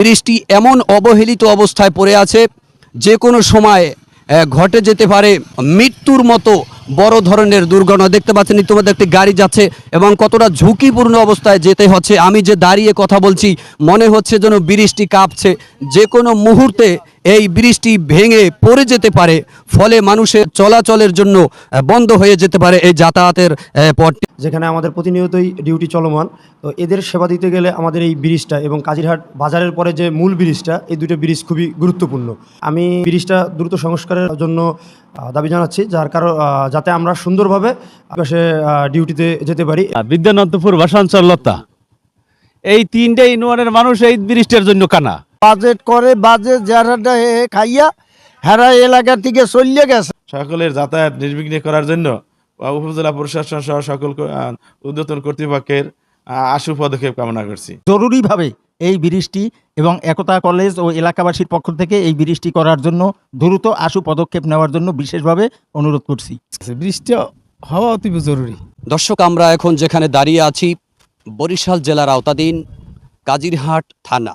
ব্রিজটি এমন অবহেলিত অবস্থায় পড়ে আছে, যে কোনো সময় ঘটে যেতে পারে মৃত্যুর মতো বড় ধরনের দুর্ঘটনা। দেখতে পাচ্ছেন ইতিমধ্যে একটি গাড়ি যাচ্ছে এবং কতটা ঝুঁকিপূর্ণ অবস্থায় যেতে হচ্ছে। আমি যে দাঁড়িয়ে কথা বলছি, মনে হচ্ছে যেন ব্রিজটি কাঁপছে। যে কোনো মুহূর্তে এই ব্রিজটি ভেঙে পড়ে যেতে পারে, ফলে মানুষের চলাচলের জন্য বন্ধ হয়ে যেতে পারে এই যাতায়াতের পথটি। যেখানে আমাদের প্রতিনিয়তই ডিউটি চলমান। তো এদের সেবা দিতে গেলে আমাদের এই ব্রিজটা এবং কাজিরহাট বাজারের পরে যে মূল ব্রিজটা এই দুটো ব্রিজ খুবই গুরুত্বপূর্ণ। আমি ব্রিজটা দ্রুত সংস্কারের জন্য দাবি জানাচ্ছি যার কারণ যাতে আমরা সুন্দরভাবে আকাশে আহ, ডিউটিতে যেতে পারি। বিদ্যানন্দপুর ভাষাঞ্চল লতা। এই তিনটে ইউনিয়নের মানুষ এই ব্রিজটার জন্য কানা। বাজেট করে বাজেট যারা খাইয়া হেরা এলাকা থেকে চলিয়ে গেছে। সকলের যাতায়াত নির্বিঘ্নে করার জন্য উপজেলা প্রশাসন সহ সকল ঊর্ধ্বতন কর্তৃপক্ষের আশু পদক্ষেপ কামনা করছি। জরুরিভাবে এই ব্রিজটি এবং একতা কলেজ ও এলাকাবাসীর পক্ষ থেকে এই ব্রিজটি করার জন্য দ্রুত আশু পদক্ষেপ নেওয়ার জন্য বিশেষভাবে অনুরোধ করছি। বৃষ্টি হওয়া অতীব জরুরি। দর্শক আমরা এখন যেখানে দাঁড়িয়ে আছি বরিশাল জেলার আওতাধীন কাজিরহাট থানা।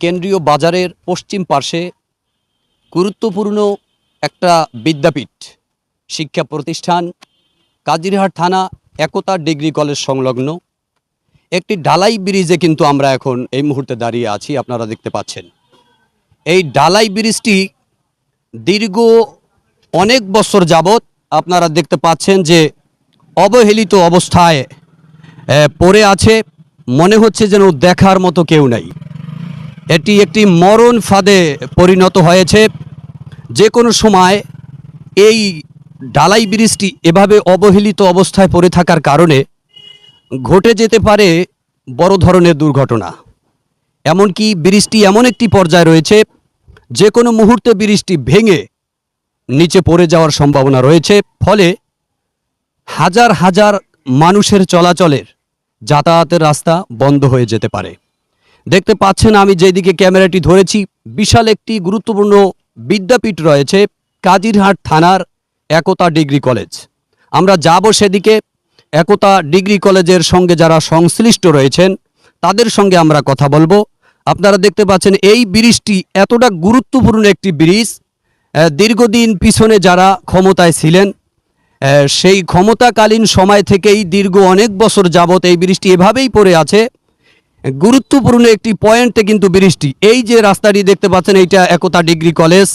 কেন্দ্রীয় বাজারের পশ্চিম পার্শ্বে গুরুত্বপূর্ণ একটা বিদ্যাপীঠ। শিক্ষা প্রতিষ্ঠান, কাজিরহাট থানা, একতা ডিগ্রি কলেজ সংলগ্ন। একটি ঢালাই ব্রিজে কিন্তু আমরা এখন এই মুহূর্তে দাঁড়িয়ে আছি, আপনারা দেখতে পাচ্ছেন। এই ঢালাই ব্রিজটি দীর্ঘ অনেক বছর যাবৎ আপনারা দেখতে পাচ্ছেন যে অবহেলিত অবস্থায় পড়ে আছে। মনে হচ্ছে যেন দেখার মতো কেউ নাই। এটি একটি মরণ ফাঁদে পরিণত হয়েছে। যে কোনো সময় এই ডালাই ব্রিজটি এভাবে অবহেলিত অবস্থায় পড়ে থাকার কারণে ঘটে যেতে পারে বড় ধরনের দুর্ঘটনা। এমনকি ব্রিজটি এমন একটি পর্যায়ে রয়েছে, যে কোনো মুহূর্তে ব্রিজটি ভেঙে নিচে পড়ে যাওয়ার সম্ভাবনা রয়েছে, ফলে হাজার হাজার মানুষের চলাচলের যাতায়াতের রাস্তা বন্ধ হয়ে যেতে পারে। দেখতে পাচ্ছেন, আমি যেদিকে ক্যামেরাটি ধরেছি, বিশাল একটি গুরুত্বপূর্ণ বিদ্যাপীঠ রয়েছে, কাজিরহাট থানার একতা ডিগ্রি কলেজ। আমরা যাব সেদিকে। একতা ডিগ্রি কলেজের সঙ্গে যারা সংশ্লিষ্ট রয়েছেন, তাদের সঙ্গে আমরা কথা বলব। আপনারা দেখতে পাচ্ছেন এই ব্রিজটি এতটা গুরুত্বপূর্ণ একটি ব্রিজ। দীর্ঘদিন পিছনে যারা ক্ষমতায় ছিলেন সেই ক্ষমতাকালীন সময় থেকেই দীর্ঘ অনেক বছর যাবৎ এই ব্রিজটি এভাবেই পড়ে আছে। গুরুত্বপূর্ণ একটি পয়েন্টে কিন্তু ব্রিজটি। এই যে রাস্তাটি দেখতে পাচ্ছেন, এইটা একতা ডিগ্রি কলেজ।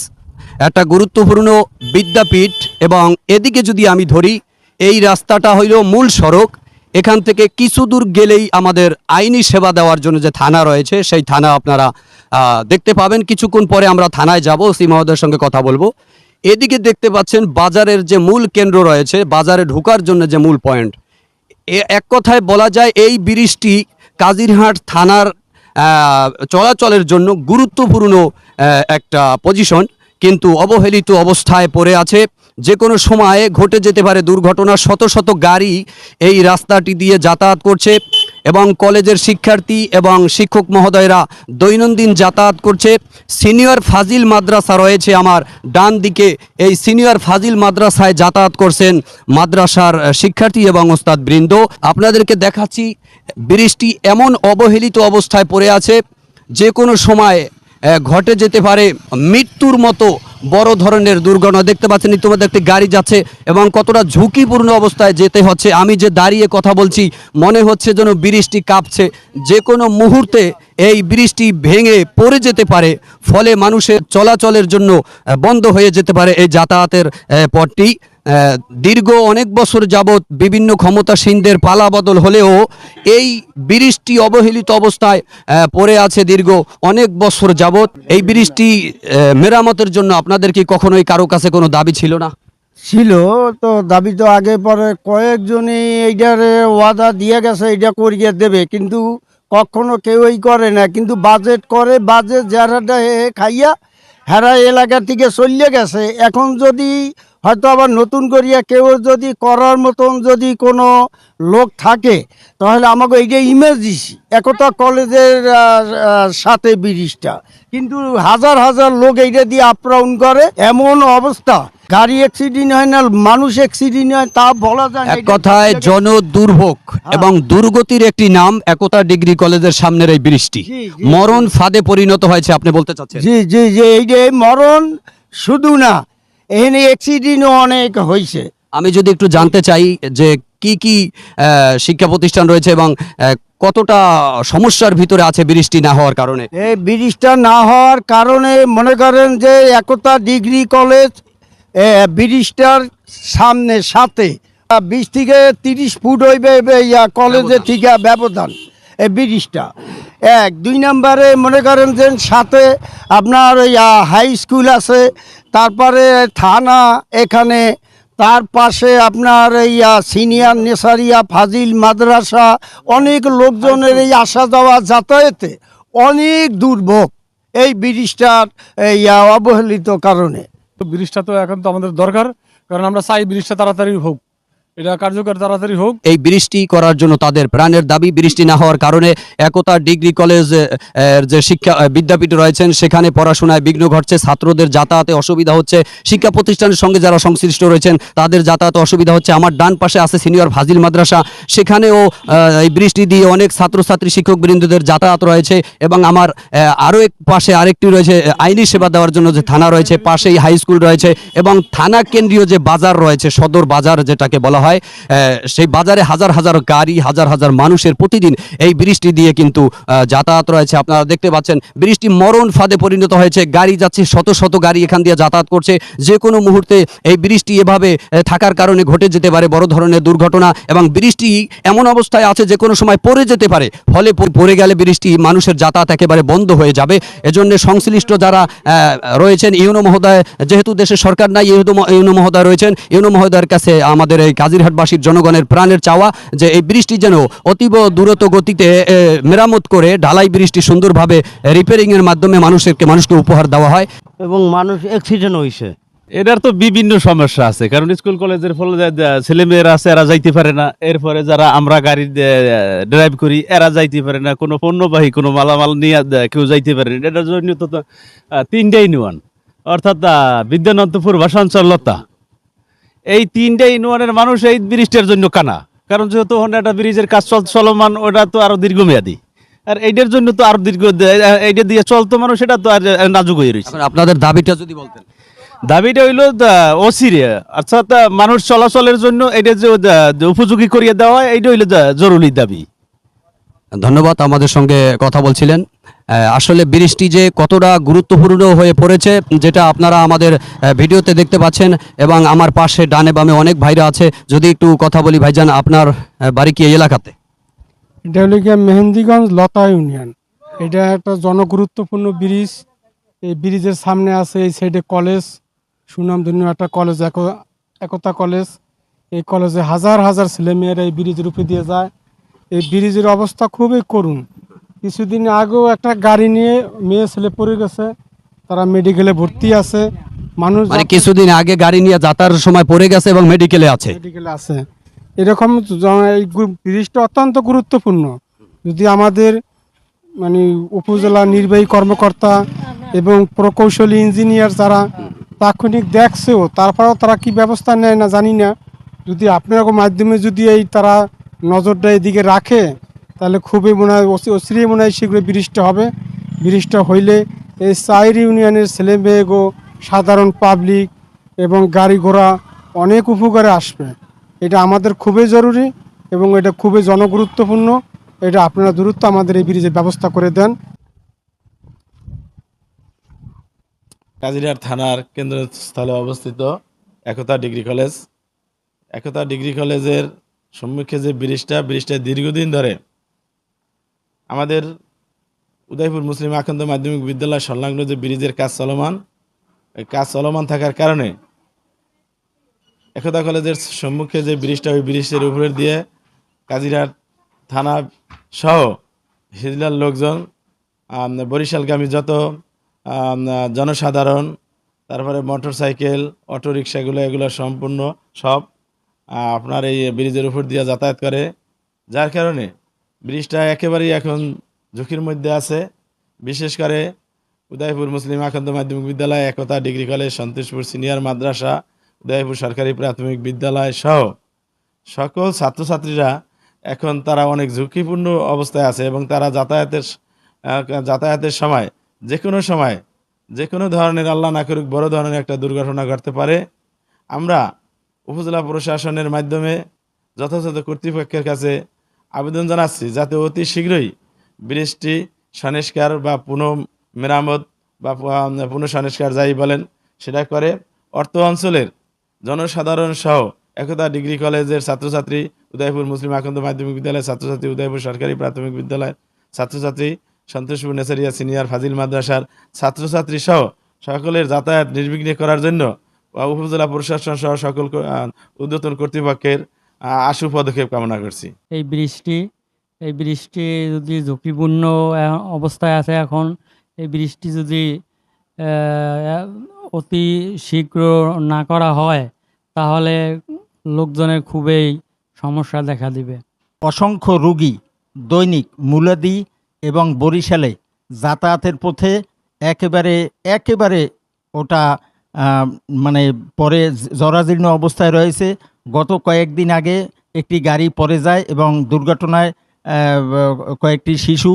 একটা গুরুত্বপূর্ণ বিদ্যাপীঠ এবং এদিকে যদি আমি ধরি, এই রাস্তাটা হইল মূল সড়ক। এখান থেকে কিছু দূর গেলেই আমাদের আইনি সেবা দেওয়ার জন্য যে থানা রয়েছে, সেই থানা আপনারা দেখতে পাবেন। কিছুক্ষণ পরে আমরা থানায় যাব সি মহোদয়ের সঙ্গে কথা বলব। এদিকে দেখতে পাচ্ছেন বাজারের যে মূল কেন্দ্র রয়েছে, বাজারে ঢোকার জন্য যে মূল পয়েন্ট। এক কথায় বলা যায়, এই ব্রিজটি কাজিরহাট থানার চলাচলের জন্য গুরুত্বপূর্ণ একটা পজিশন। কিন্তু অবহেলিত অবস্থায় পড়ে আছে। যে কোনো সময়ে ঘটে যেতে পারে দুর্ঘটনা শত শত গাড়ি এই রাস্তাটি দিয়ে যাতায়াত করছে এবং কলেজের শিক্ষার্থী এবং শিক্ষক মহোদয়রা দৈনন্দিন যাতায়াত করছে। সিনিয়র ফাজিল মাদ্রাসা রয়েছে আমার ডান দিকে। এই সিনিয়র ফাজিল মাদ্রাসায় যাতায়াত করছেন মাদ্রাসার শিক্ষার্থী এবং ওস্তাদ বৃন্দ আপনাদেরকে দেখাচ্ছি, বৃষ্টি এমন অবহেলিত অবস্থায় পড়ে আছে। যে কোনো সময় ঘটে যেতে পারে মৃত্যুর মতো বড় ধরনের দুর্ঘটনা। দেখতে পাচ্ছেন, ইতিমধ্যে একটি গাড়ি যাচ্ছে এবং কতটা ঝুঁকিপূর্ণ অবস্থায় যেতে হচ্ছে। আমি যে দাঁড়িয়ে কথা বলছি, মনে হচ্ছে যেন বৃষ্টি কাঁপছে। যে কোনো মুহূর্তে এই বৃষ্টি ভেঙে পড়ে যেতে পারে, ফলে মানুষের চলাচলের জন্য বন্ধ হয়ে যেতে পারে এই যাতায়াতের পথটি। দীর্ঘ অনেক বছর যাবৎ বিভিন্ন ক্ষমতাসীনদের পালা বদল হলেও এই ব্রিজটি অবহেলিত অবস্থায় পড়ে আছে দীর্ঘ অনেক বছর যাবৎ। এই ব্রিজটি মেরামতের জন্য আপনাদের কি কখনোই কারও কাছে কোনো দাবি ছিল না? ছিল, তো দাবি তো আগে পরে কয়েকজনই এইটার ওয়াদা দিয়ে গেছে এইটা করিয়ে দেবে। কিন্তু কখনো কেউই করে না। কিন্তু বাজেট করে, বাজেট যারা খাইয়া হেরা এলাকা থেকে চলিয়ে গেছে। এখন যদি হয়তো আবার নতুন করিয়া কেউ যদি করার মতন যদি কোনো লোক থাকে তাহলে আমাকে এইটা ইমেজ দিছি একতা কলেজের সাথে ব্রিজটা। কিন্তু হাজার হাজার লোক এইটা দিয়ে আপ ডাউন করে এমন অবস্থা। গাড়ি অ্যাক্সিডেন্ট হয় না মানুষ অ্যাক্সিডেন্ট হয় তা বলা যায় এক কথায় জন দুর্ভোগ এবং দুর্গতির একটি নাম একতা ডিগ্রি কলেজের সামনের এই বৃষ্টি। মরণ ফাঁদে পরিণত হয়েছে আপনি বলতে চাচ্ছেন? জি জি জি এই যে মরণ শুধু না এখানে অ্যাক্সিডেন্টও অনেক হয়েছে আমি যদি একটু জানতে চাই যে কি কি শিক্ষা প্রতিষ্ঠান রয়েছে এবং কতটা সমস্যার ভিতরে আছে বৃষ্টি না হওয়ার কারণে? এই ব্রিজটা না হওয়ার কারণে মনে করেন যে একতা ডিগ্রি কলেজ এ, ব্রিজটার সামনে সাথে। বিশ থেকে তিরিশ ফুট হইবে ইয়া কলেজের থেকে ব্যবধান এই ব্রিজটা এক, দুই নম্বরে মনে করেন যে সাথে আপনার ওই হাই স্কুল আছে, তারপরে থানা এখানে, তার পাশে আপনার এই সিনিয়র নেসারিয়া ফাজিল মাদ্রাসা, অনেক লোকজনের এই আসা যাওয়া যাতায়াতে অনেক দুর্ভোগ এই ব্রিজটার এই অবহেলিত কারণে। ব্রিজটা তো এখন তো আমাদের দরকার, কারণ আমরা চাই ব্রিজটা তাড়াতাড়ি হোক। এটা কার্যকর তাড়াতাড়ি হোক। এই বৃষ্টি করার জন্য তাদের প্রাণের দাবি, বৃষ্টি না হওয়ার কারণে একতা ডিগ্রি কলেজ যে শিক্ষা বিদ্যাপীঠ রয়েছেন, সেখানে পড়াশোনায় বিঘ্ন ঘটছে, ছাত্রদের যাতায়াতে অসুবিধা হচ্ছে। শিক্ষা প্রতিষ্ঠানের সঙ্গে যারা সংশ্লিষ্ট রয়েছেন, তাদের যাতায়াতে অসুবিধা হচ্ছে। আমার ডান পাশে আছে সিনিয়র ফাজিল মাদ্রাসা। সেখানেও এই বৃষ্টি দিয়ে অনেক ছাত্রছাত্রী শিক্ষক বৃন্দদের যাতায়াত রয়েছে এবং আমার আরও এক পাশে আরেকটি রয়েছে আইনি সেবা দেওয়ার জন্য যে থানা রয়েছে, পাশেই হাই স্কুল রয়েছে এবং থানা কেন্দ্রীয় যে বাজার রয়েছে, সদর বাজার যেটাকে বলা হয় আহ, সেই বাজারে হাজার হাজার গাড়ি হাজার হাজার মানুষের প্রতিদিন এই বৃষ্টি দিয়ে কিন্তু যাতায়াত রয়েছে। আপনারা দেখতে পাচ্ছেন বৃষ্টি মরণ ফাঁদে পরিণত হয়েছে। গাড়ি যাচ্ছে শত শত গাড়ি এখান দিয়ে যাতায়াত করছে। যে কোনো মুহূর্তে এই বৃষ্টি এভাবে থাকার কারণে ঘটে যেতে পারে বড় ধরনের দুর্ঘটনা এবং বৃষ্টি এমন অবস্থায় আছে যে কোনো সময় পড়ে যেতে পারে। ফলে পড়ে গেলে বৃষ্টি মানুষের যাতায়াত একেবারে বন্ধ হয়ে যাবে। এজন্য সংশ্লিষ্ট যারা রয়েছেন ইউনো মহোদয় যেহেতু দেশের সরকার নাই ইউনো মহোদয় রয়েছেন ইউনো মহোদয়ের কাছে আমাদের এই কাজিরহাটবাসীর জনগণের প্রাণের চাওয়া যে এই বৃষ্টি যেন অতীব দ্রুত গতিতে মেরামত করে ঢালাই বৃষ্টি সুন্দরভাবে রিপেয়ারিং এর মাধ্যমে মানুষকে মানুষকে উপহার দেওয়া হয়। এবং মানুষ অ্যাক্সিডেন্ট হয়েছে এটার তো বিভিন্ন সমস্যা আছে কারণ স্কুল কলেজের ফলে ছেলে মেয়েরা আছে এরা যাইতে পারে না। এরপরে যারা আমরা গাড়ি ড্রাইভ করি এরা যাইতে পারে না। কোনো পণ্যবাহী কোনো মালামাল নিয়ে কেউ যাইতে পারে না। এটার জন্য তো তিনটাই ইউনিয়ন অর্থাৎ বিদ্যানন্দপুর ভাষাঞ্চল লতা এই তিনটা ইউনিয়নের মানুষ এই ব্রিজটার জন্য কানা। কারণ যেহেতু একটা ব্রিজের কাজ চল চলমান ওটা তো আরও দীর্ঘমেয়াদী। আর এইটার জন্য তো আরও দীর্ঘ এইটা দিয়ে চলতো মানুষ এটা তো আর নাজুক হয়ে রয়েছে। আপনাদের দাবিটা যদি বলতেন। দাবিটা হইল অসিরে আচ্ছা অর্থাৎ মানুষ চলাচলের জন্য এটা যে উপযোগী করিয়ে দেওয়া হয় এইটা হইল জরুরি দাবি। ধন্যবাদ আমাদের সঙ্গে কথা বলছিলেন। আসলে বৃষ্টি যে কতটা গুরুত্বপূর্ণ হয়ে পড়েছে, যেটা আপনারা আমাদের ভিডিওতে দেখতে পাচ্ছেন এবং আমার পাশে ডানে বামে অনেক ভাইরা আছে। যদি একটু কথা বলি ভাইজান, আপনার বাড়ি কি এলাকাতে? এটা হলো গিয়ে মেহেন্দিগঞ্জ লতা ইউনিয়ন। এটা একটা জনগুরুত্বপূর্ণ ব্রিজ। এই ব্রিজের সামনে আছে এই সাইডে কলেজ। সুনামধন্য একটা কলেজ এক- একতা কলেজ। এই কলেজে হাজার হাজার ছেলেমেয়েরা এই ব্রিজের উপরে দিয়ে যায়। এই ব্রিজের অবস্থা খুবই করুণ। কিছুদিন আগেও একটা গাড়ি নিয়ে মেয়ে ছেলে পড়ে গেছে তারা মেডিকেলে ভর্তি আছে। মানুষ মানে কিছুদিন আগে গাড়ি নিয়ে যাতায়াতের সময় পড়ে গেছে এবং মেডিকেলে আছে। মেডিকেলে আছে। এরকম এই ব্রিজটা অত্যন্ত গুরুত্বপূর্ণ। যদি আমাদের মানে উপজেলা নির্বাহী কর্মকর্তা এবং প্রকৌশলী ইঞ্জিনিয়ার যারা তাৎক্ষণিক দেখছেও তারপরেও তারা কি ব্যবস্থা নেয় না জানি না। যদি আপনার মাধ্যমে যদি এই তারা নজরটা এদিকে রাখে, তাহলে খুবই মনে হয় অচিরেই মনে হয় শীঘ্রই ব্রিজটা হবে। ব্রিজটা হইলে এই চাইর ইউনিয়নের ছেলে মেয়েগো সাধারণ পাবলিক এবং গাড়ি ঘোড়া অনেক উপকারে আসবে। এটা আমাদের খুবই জরুরি এবং এটা খুবই জনগুরুত্বপূর্ণ। এটা আপনারা দূরত্ব আমাদের এই ব্রিজের ব্যবস্থা করে দেন। কাজিরহাট থানার কেন্দ্রস্থলে অবস্থিত Ekta degree college. Ekta degree কলেজের সম্মুখে যে ব্রিজটা ব্রিজটা দীর্ঘদিন ধরে আমাদের উদয়পুর মুসলিম আখন্দ মাধ্যমিক বিদ্যালয় সংলগ্ন যে ব্রিজের কাজ চলমান, এই কাজ চলমান থাকার কারণে একতা কলেজের সম্মুখে যে ব্রিজটা, ওই ব্রিজের উপরে দিয়ে কাজিরহাট থানা সহ হিজলার লোকজন বরিশালগামী যত জনসাধারণ, তারপরে মোটর সাইকেল অটো রিক্সাগুলো এগুলো সম্পূর্ণ সব আপনার এই ব্রিজের উপর দিয়ে যাতায়াত করে। যার কারণে ব্রিজটা একেবারেই এখন ঝুঁকির মধ্যে আছে। বিশেষ করে উদয়পুর মুসলিম আখন্দ মাধ্যমিক বিদ্যালয়, Ekta degree college, Santoshpur senior মাদ্রাসা, উদয়পুর সরকারি প্রাথমিক বিদ্যালয় সহ সকল ছাত্রছাত্রীরা এখন তারা অনেক ঝুঁকিপূর্ণ অবস্থায় আছে এবং তারা যাতায়াতের যাতায়াতের সময় যে কোনো সময় যে কোনো ধরনের আল্লাহ না করুক বড় ধরনের একটা দুর্ঘটনা ঘটতে পারে। আমরা উপজেলা প্রশাসনের মাধ্যমে যথাযথ কর্তৃপক্ষের কাছে আবেদন জানাচ্ছি যাতে অতি শীঘ্রই ব্রিজটি সংস্কার বা পুনঃ মেরামত বা পু- পুনঃ সংস্কার যাই বলেন সেটা করে। অর্থ অঞ্চলের জনসাধারণ সহ একতা ডিগ্রি কলেজের ছাত্রছাত্রী, উদয়পুর মুসলিম আকন্দ মাধ্যমিক বিদ্যালয়ের ছাত্রছাত্রী, উদয়পুর সরকারি প্রাথমিক বিদ্যালয়ের ছাত্রছাত্রী, সন্তোষপুর নেসারিয়া সিনিয়র ফাজিল মাদ্রাসার ছাত্রছাত্রী সহ সকলের যাতায়াত নির্বিঘ্নে করার জন্য উপজেলা প্রশাসন সহ সকল ঊর্ধ্বতন কর্তৃপক্ষের আশু পদক্ষেপ কামনা করছি। এই বৃষ্টি এই বৃষ্টি যদি ঝুঁকিপূর্ণ অবস্থায় আছে এখন এই বৃষ্টি যদি অতি শীঘ্র না করা হয় তাহলে লোকজনের খুবই সমস্যা দেখা দিবে। অসংখ্য রুগী দৈনিক মুলাদি এবং বরিশালে যাতায়াতের পথে একেবারে একেবারে ওটা মানে পরে জরাজীর্ণ অবস্থায় রয়েছে। গত কয়েকদিন আগে একটি গাড়ি পড়ে যায় এবং দুর্ঘটনায় কয়েকটি শিশু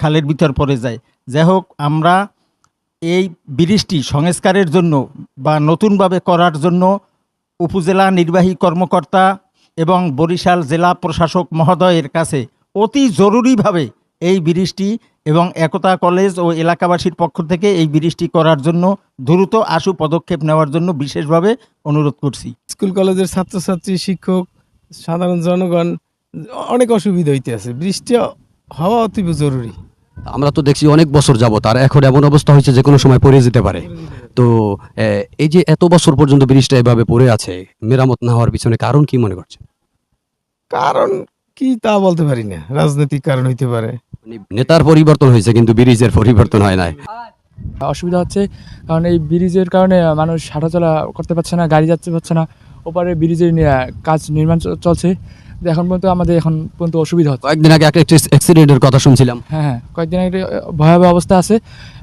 খালের ভিতর পড়ে যায়। যাই হোক, আমরা এই ব্রিজটি সংস্কারের জন্য বা নতুনভাবে করার জন্য উপজেলা নির্বাহী কর্মকর্তা এবং বরিশাল জেলা প্রশাসক মহোদয়ের কাছে অতি জরুরিভাবে এই ব্রিজটি এবং একতা কলেজ ও এলাকাবাসীর পক্ষ থেকে এই ব্রিজটি করার জন্য দ্রুত আশু পদক্ষেপ নেওয়ার জন্য বিশেষভাবে অনুরোধ করছি। স্কুল কলেজের ছাত্রছাত্রী শিক্ষক সাধারণ জনগণ অনেক অসুবিধা হইতে আছে। বৃষ্টি হওয়া অতীব জরুরি। আমরা তো দেখছি অনেক বছর যাবত আর এখন এমন অবস্থা হয়েছে যে কোনো সময় পড়ে যেতে পারে। তো এই যে এত বছর পর্যন্ত ব্রিজটা এভাবে পড়ে আছে মেরামত না হওয়ার পিছনে কারণ কি মনে করছে কারণ কি তা বলতে পারি না। রাজনৈতিক কারণ হইতে পারে। নেতার পরিবর্তন হয়েছে কিন্তু ব্রিজের পরিবর্তন হয় নাই। অসুবিধা হচ্ছে কারণ এই ব্রিজের কারণে মানুষ হাঁটাচলা করতে পারছে না গাড়ি যাচ্ছে পারছে না ওপারে ব্রিজের কাজ নির্মাণ চলছে। এখন পর্যন্ত আমাদের এখন পর্যন্ত অসুবিধা হচ্ছে। কয়েকদিন আগে একটা অ্যাক্সিডেন্টের কথা শুনছিলাম। হ্যাঁ হ্যাঁ কয়েকদিন আগে ভয়াবহ অবস্থা আছে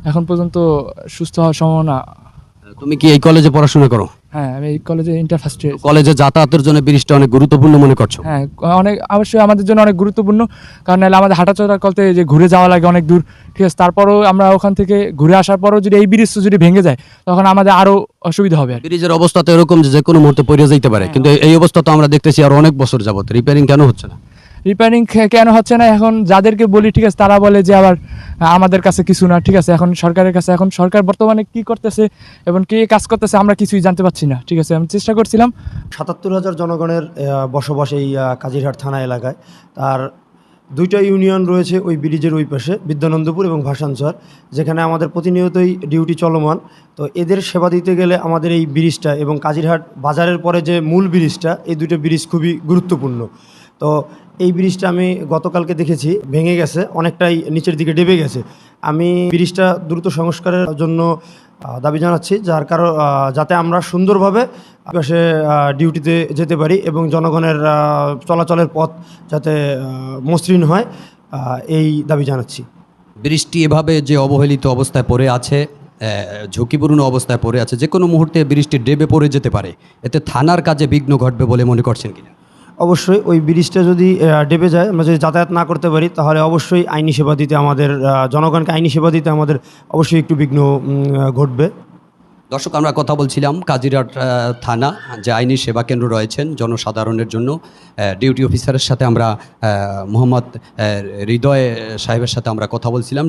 এখন পর্যন্ত সুস্থ হওয়ার সম্ভাবনা। তুমি কি এই কলেজে পড়াশোনা করো? হ্যাঁ আমি কলেজে ইন্টার ফার্স্ট ইয়ার কলেজে যাতায়াতের জন্য ব্রিজটা অনেক গুরুত্বপূর্ণ মনে করছ? হ্যাঁ অনেক অবশ্যই আমাদের জন্য অনেক গুরুত্বপূর্ণ। কারণ নাহলে আমাদের হাঁটাচলা করতে যে ঘুরে যাওয়া লাগে অনেক দূর ঠিক আছে? তারপরেও আমরা ওখান থেকে ঘুরে আসার পরেও যদি এই ব্রিজ যদি ভেঙে যায় তখন আমাদের আরও অসুবিধা হবে ব্রিজের অবস্থা তো এরকম যে যে কোনো মুহূর্তে পড়ে যেতে পারে কিন্তু এই অবস্থা তো আমরা দেখতেছি আর অনেক বছর যাবত রিপেয়ারিং কেন হচ্ছে না? রিপেয়ারিং কেন হচ্ছে না? এখন যাদেরকে বলি, ঠিক আছে, তারা বলে যে আবার আমাদের কাছে কিছু না, ঠিক আছে, এখন সরকারের কাছে, এখন সরকার বর্তমানে কি করতেছে এবং কে কাজ করতেছে আমরা কিছুই জানতে পারছি না, ঠিক আছে, আমি চেষ্টা করছিলাম। সাতাত্তর হাজার জনগণের বসবাস এই কাজিরহাট থানা এলাকায়। তার দুইটা ইউনিয়ন রয়েছে ওই ব্রিজের ওই পাশে, বিদ্যানন্দপুর এবং ভাসানচর, যেখানে আমাদের প্রতিনিয়তই ডিউটি চলমান। তো এদের সেবা দিতে গেলে আমাদের এই ব্রিজটা এবং কাজিরহাট বাজারের পরে যে মূল ব্রিজটা, এই দুটো ব্রিজ খুবই গুরুত্বপূর্ণ। তো এই ব্রিজটা আমি গতকালকে দেখেছি, ভেঙে গেছে, অনেকটাই নিচের দিকে ডেবে গেছে। আমি ব্রিজটা দ্রুত সংস্কারের জন্য দাবি জানাচ্ছি, যার কারণ যাতে আমরা সুন্দরভাবে আকাশে ডিউটিতে যেতে পারি এবং জনগণের চলাচলের পথ যাতে মসৃণ হয় এই দাবি জানাচ্ছি। বৃষ্টি এভাবে যে অবহেলিত অবস্থায় পড়ে আছে ঝুঁকিপূর্ণ অবস্থায় পড়ে আছে, যে কোনো মুহূর্তে বৃষ্টি ডেবে পড়ে যেতে পারে। এতে থানার কাজে বিঘ্ন ঘটবে বলে মনে করছেন কিনা? অবশ্যই ওই ব্রিজটা যদি ডেবে যায় আমরা যদি যাতায়াত না করতে পারি তাহলে অবশ্যই আইনি সেবা দিতে আমাদের জনগণকে আইনি সেবা দিতে আমাদের অবশ্যই একটু বিঘ্ন ঘটবে। দর্শক আমরা কথা বলছিলাম কাজিরহাট আহ, থানা যে আইনি সেবা কেন্দ্র রয়েছেন জনসাধারণের জন্য। ডিউটি অফিসারের সাথে আমরা মোহাম্মদ হৃদয় সাহেবের সাথে আমরা কথা বলছিলাম।